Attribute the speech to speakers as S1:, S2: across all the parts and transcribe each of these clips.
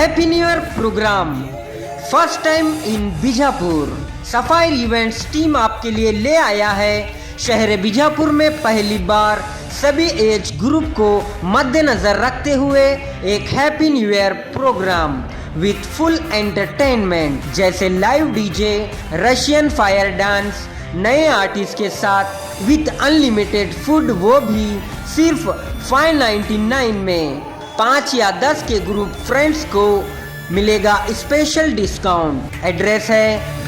S1: Happy new year programme first time in Bijapur sapphire events team आपके लिए ले आया है। शहर बीजापुर में पहली बार सभी एज ग्रुप को मद्देनजर रखते हुए एक happy new year programme with full entertainment जैसे live DJ Russian fire dance नए आर्टिस्ट के साथ विथ अनलिमिटेड फ़ूड वो भी सिर्फ़ 599 में। पाँच या दस के ग्रुप फ्रेंड्स को मिलेगा स्पेशल डिस्काउंट एड्रेस है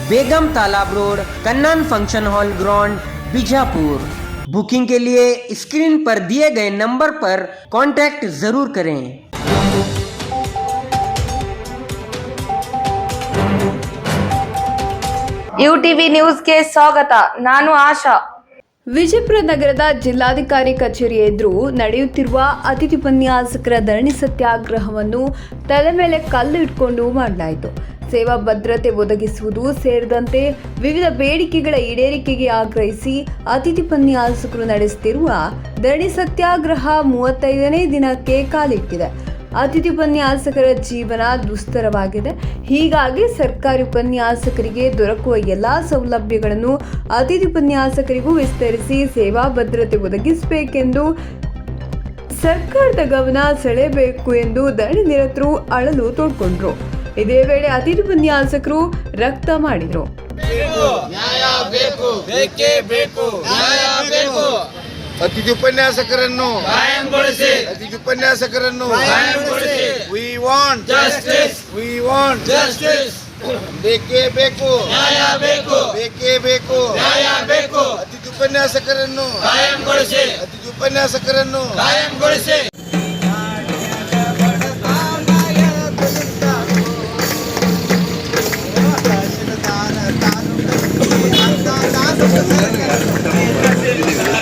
S1: Begum Talab road Kannan function hall ground Bijapur booking के लिए स्क्रीन पर दिए गए नंबर पर कांटेक्ट जरूर करें
S2: ಯು ಟಿವಿ ನ್ಯೂಸ್ಗೆ ಸ್ವಾಗತ ನಾನು ಆಶಾ
S3: ವಿಜಯಪುರ ನಗರದ ಜಿಲ್ಲಾಧಿಕಾರಿ ಕಚೇರಿ ಎದುರು ನಡೆಯುತ್ತಿರುವ ಅತಿಥಿ ಉಪನ್ಯಾಸಕರ ಧರಣಿ ಸತ್ಯಾಗ್ರಹವನ್ನು ತಲೆ ಮೇಲೆ ಕಲ್ಲು ಇಟ್ಕೊಂಡು ಮಾಡಲಾಯಿತು. ಸೇವಾ ಭದ್ರತೆ ಒದಗಿಸುವುದು ಸೇರಿದಂತೆ ವಿವಿಧ ಬೇಡಿಕೆಗಳ ಈಡೇರಿಕೆಗೆ ಆಗ್ರಹಿಸಿ ಅತಿಥಿ ಉಪನ್ಯಾಸಕರು ನಡೆಸುತ್ತಿರುವ ಧರಣಿ ಸತ್ಯಾಗ್ರಹ ಮೂವತ್ತೈದನೇ ದಿನಕ್ಕೆ ಕಾಲಿಟ್ಟಿದೆ. ಅತಿಥಿ ಉಪನ್ಯಾಸಕರ ಜೀವನ ದುಸ್ತರವಾಗಿದೆ. ಹೀಗಾಗಿ ಸರ್ಕಾರಿ ಉಪನ್ಯಾಸಕರಿಗೆ ದೊರಕುವ ಎಲ್ಲ ಸೌಲಭ್ಯಗಳನ್ನು ಅತಿಥಿ ಉಪನ್ಯಾಸಕರಿಗೂ ವಿಸ್ತರಿಸಿ ಸೇವಾ ಭದ್ರತೆ ಒದಗಿಸಬೇಕೆಂದು ಸರ್ಕಾರದ ಗಮನ ಸೆಳೆಯಬೇಕು ಎಂದು ಧರಣಿ ನಿರತರು ಅಳಲು ತೋಡ್ಕೊಂಡ್ರು. ಇದೇ ವೇಳೆ ಅತಿಥಿ ಉಪನ್ಯಾಸಕರು ರಕ್ತ ಮಾಡಿದ್ರು
S4: ಬೇಕೇ ಬೇಕು ನ್ಯಾಯ ಬೇಕು ಅತಿಥಿ ಉಪನ್ಯಾಸಕರನ್ನು ಅತಿಥಿ ಉಪನ್ಯಾಸಕರನ್ನು we want justice we want justice ಬೇಕೇ ಬೇಕು. ನ್ಯಾಯ ಬೇಕು. ಬೇಕೇ ಬೇಕು. ನ್ಯಾಯ ಬೇಕು. ಅತಿಥಿ ಉಪನ್ಯಾಸಕರನ್ನು ಅತಿಥಿ ಉಪನ್ಯಾಸಕರನ್ನು
S5: ಎಲ್ಲಿವರೆಗೆ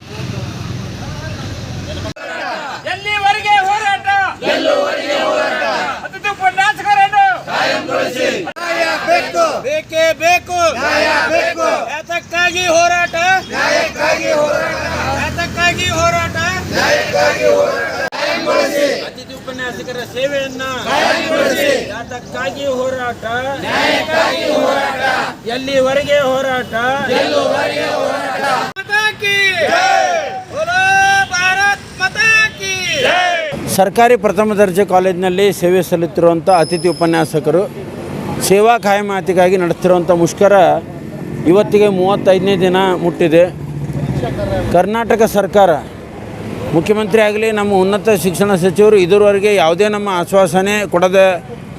S5: ಉಪನ್ಯಾಸಕರ ಸೇವೆಯನ್ನ ಯಾತಕ್ಕಾಗಿ ಹೋರಾಟ. ಎಲ್ಲಿವರೆಗೆ ಹೋರಾಟ?
S6: ಸರ್ಕಾರಿ ಪ್ರಥಮ ದರ್ಜೆ ಕಾಲೇಜಿನಲ್ಲಿ ಸೇವೆ ಸಲ್ಲುತ್ತಿರುವಂಥ ಅತಿಥಿ ಉಪನ್ಯಾಸಕರು ಸೇವಾ ಕಾಯಮಾತಿಗಾಗಿ ನಡೆಸ್ತಿರುವಂಥ ಮುಷ್ಕರ ಇವತ್ತಿಗೆ ಮೂವತ್ತೈದನೇ ದಿನ ಮುಟ್ಟಿದೆ. ಕರ್ನಾಟಕ ಸರ್ಕಾರ ಮುಖ್ಯಮಂತ್ರಿ ಆಗಲಿ, ನಮ್ಮ ಉನ್ನತ ಶಿಕ್ಷಣ ಸಚಿವರು ಇದರವರೆಗೆ ಯಾವುದೇ ನಮ್ಮ ಆಶ್ವಾಸನೆ ಕೊಡದೆ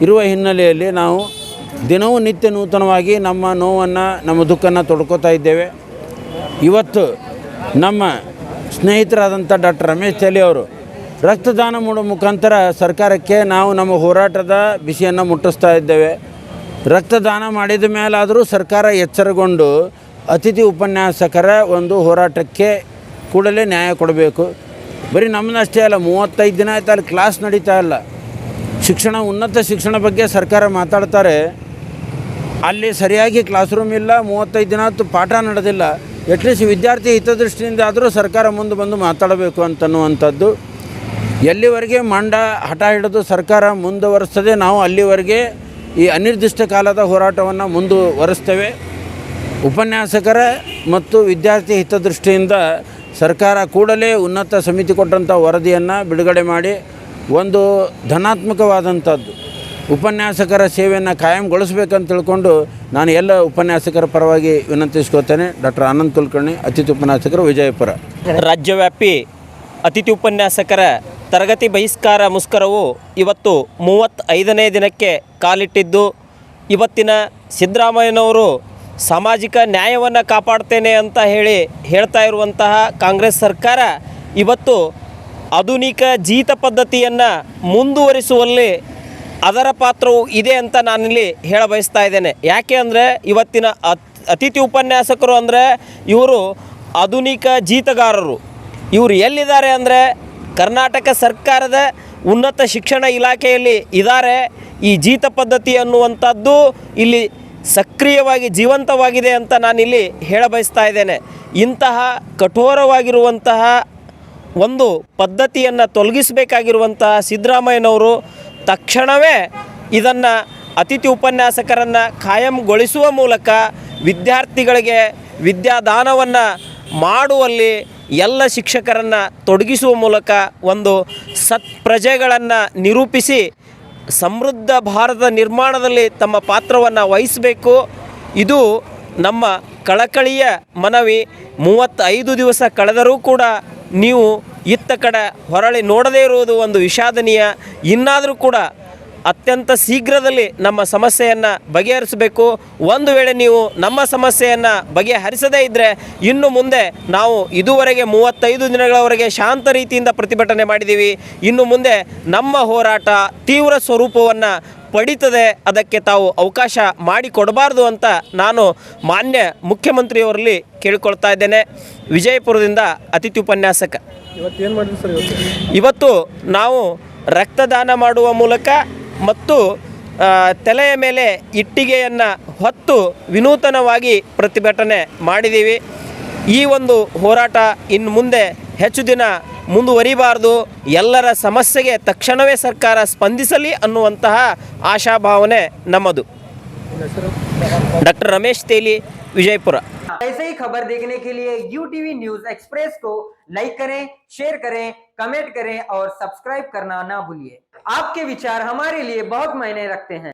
S6: ಇರುವ ಹಿನ್ನೆಲೆಯಲ್ಲಿ ನಾವು ದಿನವೂ ನಿತ್ಯ ನೂತನವಾಗಿ ನಮ್ಮ ನೋವನ್ನು, ನಮ್ಮ ದುಃಖನ್ನು ತೊಡ್ಕೋತಾ ಇದ್ದೇವೆ. ಇವತ್ತು ನಮ್ಮ ಸ್ನೇಹಿತರಾದಂಥ ಡಾಕ್ಟರ್ ರಮೇಶ್ ತೆಲಿ ಅವರು ರಕ್ತದಾನ ಮಾಡೋ ಮುಖಾಂತರ ಸರ್ಕಾರಕ್ಕೆ ನಾವು ನಮ್ಮ ಹೋರಾಟದ ಬಿಸಿಯನ್ನು ಮುಟ್ಟಿಸ್ತಾ ಇದ್ದೇವೆ. ರಕ್ತದಾನ ಮಾಡಿದ ಮೇಲಾದರೂ ಸರ್ಕಾರ ಎಚ್ಚರಗೊಂಡು ಅತಿಥಿ ಉಪನ್ಯಾಸಕರ ಒಂದು ಹೋರಾಟಕ್ಕೆ ಕೂಡಲೇ ನ್ಯಾಯ ಕೊಡಬೇಕು. ಬರೀ ನಮ್ಮನ್ನಷ್ಟೇ ಅಲ್ಲ, ಮೂವತ್ತೈದು ದಿನ ಆಯ್ತು ಅಲ್ಲಿ ಕ್ಲಾಸ್ ನಡೀತಾ ಇಲ್ಲ. ಶಿಕ್ಷಣ, ಉನ್ನತ ಶಿಕ್ಷಣ ಬಗ್ಗೆ ಸರ್ಕಾರ ಮಾತಾಡ್ತಾರೆ. ಅಲ್ಲಿ ಸರಿಯಾಗಿ ಕ್ಲಾಸ್ ರೂಮ್ ಇಲ್ಲ, ಮೂವತ್ತೈದು ದಿನ ಹೊತ್ತು ಪಾಠ ನಡೆದಿಲ್ಲ. ಎಟ್ಲೀಸ್ಟ್ ವಿದ್ಯಾರ್ಥಿ ಹಿತದೃಷ್ಟಿಯಿಂದ ಆದರೂ ಸರ್ಕಾರ ಮುಂದೆ ಬಂದು ಮಾತಾಡಬೇಕು ಅಂತನ್ನುವಂಥದ್ದು. ಎಲ್ಲಿವರೆಗೆ ಮಂಡ ಹಠ ಹಿಡಿದು ಸರ್ಕಾರ ಮುಂದುವರೆಸ್ತದೆ, ನಾವು ಅಲ್ಲಿವರೆಗೆ ಈ ಅನಿರ್ದಿಷ್ಟ ಕಾಲದ ಹೋರಾಟವನ್ನು ಮುಂದುವರೆಸ್ತೇವೆ. ಉಪನ್ಯಾಸಕರ ಮತ್ತು ವಿದ್ಯಾರ್ಥಿ ಹಿತದೃಷ್ಟಿಯಿಂದ ಸರ್ಕಾರ ಕೂಡಲೇ ಉನ್ನತ ಸಮಿತಿ ಕೊಟ್ಟಂಥ ವರದಿಯನ್ನು ಬಿಡುಗಡೆ ಮಾಡಿ ಒಂದು ಧನಾತ್ಮಕವಾದಂಥದ್ದು. ಉಪನ್ಯಾಸಕರ ಸೇವೆಯನ್ನು ಕಾಯಂಗೊಳಿಸ್ಬೇಕಂತ ತಿಳ್ಕೊಂಡು ನಾನು ಎಲ್ಲ ಉಪನ್ಯಾಸಕರ ಪರವಾಗಿ ವಿನಂತಿಸ್ಕೋತೇನೆ ಡಾಕ್ಟರ್ ಆನಂದ್ ಕುಲಕರ್ಣಿ, ಅತಿಥಿ ಉಪನ್ಯಾಸಕರು ವಿಜಯಪುರ.
S7: ರಾಜ್ಯವ್ಯಾಪಿ ಅತಿಥಿ ಉಪನ್ಯಾಸಕರ ತರಗತಿ ಬಹಿಷ್ಕಾರ ಮುಷ್ಕರವು ಇವತ್ತು ಮೂವತ್ತೈದನೇ ದಿನಕ್ಕೆ ಕಾಲಿಟ್ಟಿದ್ದು. ಇವತ್ತಿನ ಸಿದ್ದರಾಮಯ್ಯನವರು ಸಾಮಾಜಿಕ ನ್ಯಾಯವನ್ನು ಕಾಪಾಡ್ತೇನೆ ಅಂತ ಹೇಳಿ ಹೇಳ್ತಾ ಇರುವಂತಹ ಕಾಂಗ್ರೆಸ್ ಸರ್ಕಾರ ಇವತ್ತು ಆಧುನಿಕ ಜೀತ ಪದ್ಧತಿಯನ್ನು ಮುಂದುವರಿಸುವಲ್ಲಿ ಅದರ ಪಾತ್ರವು ಇದೆ ಅಂತ ನಾನಿಲ್ಲಿ ಹೇಳ ಬಯಸ್ತಾ ಇದ್ದೇನೆ. ಯಾಕೆ ಅಂದರೆ ಇವತ್ತಿನ ಅತ್, ಅತಿಥಿ ಉಪನ್ಯಾಸಕರು ಅಂದರೆ ಇವರು ಆಧುನಿಕ ಜೀತಗಾರರು. ಇವರು ಎಲ್ಲಿದ್ದಾರೆ ಅಂದರೆ ಕರ್ನಾಟಕ ಸರ್ಕಾರದ ಉನ್ನತ ಶಿಕ್ಷಣ ಇಲಾಖೆಯಲ್ಲಿ ಇದ್ದಾರೆ. ಈ ಜೀತ ಪದ್ಧತಿ ಅನ್ನುವಂಥದ್ದು ಇಲ್ಲಿ ಸಕ್ರಿಯವಾಗಿ ಜೀವಂತವಾಗಿದೆ ಅಂತ ನಾನಿಲ್ಲಿ ಹೇಳ ಬಯಸ್ತಾ ಇದ್ದೇನೆ. ಇಂತಹ ಕಠೋರವಾಗಿರುವಂತಹ ಒಂದು ಪದ್ಧತಿಯನ್ನು ತೊಲಗಿಸಬೇಕಾಗಿರುವಂತಹ ಸಿದ್ದರಾಮಯ್ಯನವರು ತಕ್ಷಣವೇ ಇದನ್ನು ಅತಿಥಿ ಉಪನ್ಯಾಸಕರನ್ನು ಕಾಯಂಗೊಳಿಸುವ ಮೂಲಕ ವಿದ್ಯಾರ್ಥಿಗಳಿಗೆ ವಿದ್ಯಾದಾನವನ್ನು ಮಾಡುವಲ್ಲಿ ಎಲ್ಲ ಶಿಕ್ಷಕರನ್ನು ತೊಡಗಿಸುವ ಮೂಲಕ ಒಂದು ಸತ್ ಪ್ರಜೆಗಳನ್ನು ನಿರೂಪಿಸಿ ಸಮೃದ್ಧ ಭಾರತ ನಿರ್ಮಾಣದಲ್ಲಿ ತಮ್ಮ ಪಾತ್ರವನ್ನು ವಹಿಸಬೇಕು. ಇದು ನಮ್ಮ ಕಳಕಳಿಯ ಮನವಿ. ಮೂವತ್ತೈದು ದಿವಸ ಕಳೆದರೂ ಕೂಡ ನೀವು ಇತ್ತ ಕಡೆ ಹೊರಳಿ ನೋಡದೇ ಇರುವುದು ಒಂದು ವಿಷಾದನೀಯ. ಇನ್ನಾದರೂ ಕೂಡ ಅತ್ಯಂತ ಶೀಘ್ರದಲ್ಲಿ ನಮ್ಮ ಸಮಸ್ಯೆಯನ್ನು ಬಗೆಹರಿಸಬೇಕು. ಒಂದು ವೇಳೆ ನೀವು ನಮ್ಮ ಸಮಸ್ಯೆಯನ್ನು ಬಗೆಹರಿಸದೇ ಇದ್ದರೆ ಇನ್ನು ಮುಂದೆ ನಾವು ಇದುವರೆಗೆ ಮೂವತ್ತೈದು ದಿನಗಳವರೆಗೆ ಶಾಂತ ರೀತಿಯಿಂದ ಪ್ರತಿಭಟನೆ ಮಾಡಿದ್ದೀವಿ. ಇನ್ನು ಮುಂದೆ ನಮ್ಮ ಹೋರಾಟ ತೀವ್ರ ಸ್ವರೂಪವನ್ನು ಪಡಿತದೆ. ಅದಕ್ಕೆ ತಾವು ಅವಕಾಶ ಮಾಡಿಕೊಡಬಾರ್ದು ಅಂತ ನಾನು ಮಾನ್ಯ ಮುಖ್ಯಮಂತ್ರಿಯವರಲ್ಲಿ ಕೇಳಿಕೊಳ್ತಾ ಇದ್ದೇನೆ. ವಿಜಯಪುರದಿಂದ ಅತಿಥಿ ಉಪನ್ಯಾಸಕ. ಇವತ್ತು ನಾವು ರಕ್ತದಾನ ಮಾಡುವ ಮೂಲಕ ಮತ್ತು ಆ, ತಲೆಯ ಮೇಲೆ ಇಟ್ಟಿಗೆಯನ್ನು ಹೊತ್ತು ವಿನೂತನವಾಗಿ ಪ್ರತಿಭಟನೆ ಮಾಡಿದ್ದೀವಿ ಈ ಒಂದು ಹೋರಾಟ ಇನ್ನು ಮುಂದೆ ಹೆಚ್ಚು ದಿನ ಮುಂದುವರಿಬಾರ್ದು ಎಲ್ಲರ ಸಮಸ್ಯೆಗೆ ತಕ್ಷಣವೇ ಸರ್ಕಾರ ಸ್ಪಂದಿಸಲಿ ಅನ್ನುವಂತಹ ಆಶಾಭಾವನೆ ನಮ್ಮದು ಡಾಕ್ಟರ್ ರಮೇಶ್ ತೇಲಿ ವಿಜಯಪುರ
S1: ऐसे ही खबर देखने के लिए यू टीवी न्यूज एक्सप्रेस को लाइक करें शेयर करें कमेंट करें और सब्सक्राइब करना ना भूलिए आपके विचार हमारे लिए बहुत मायने रखते हैं।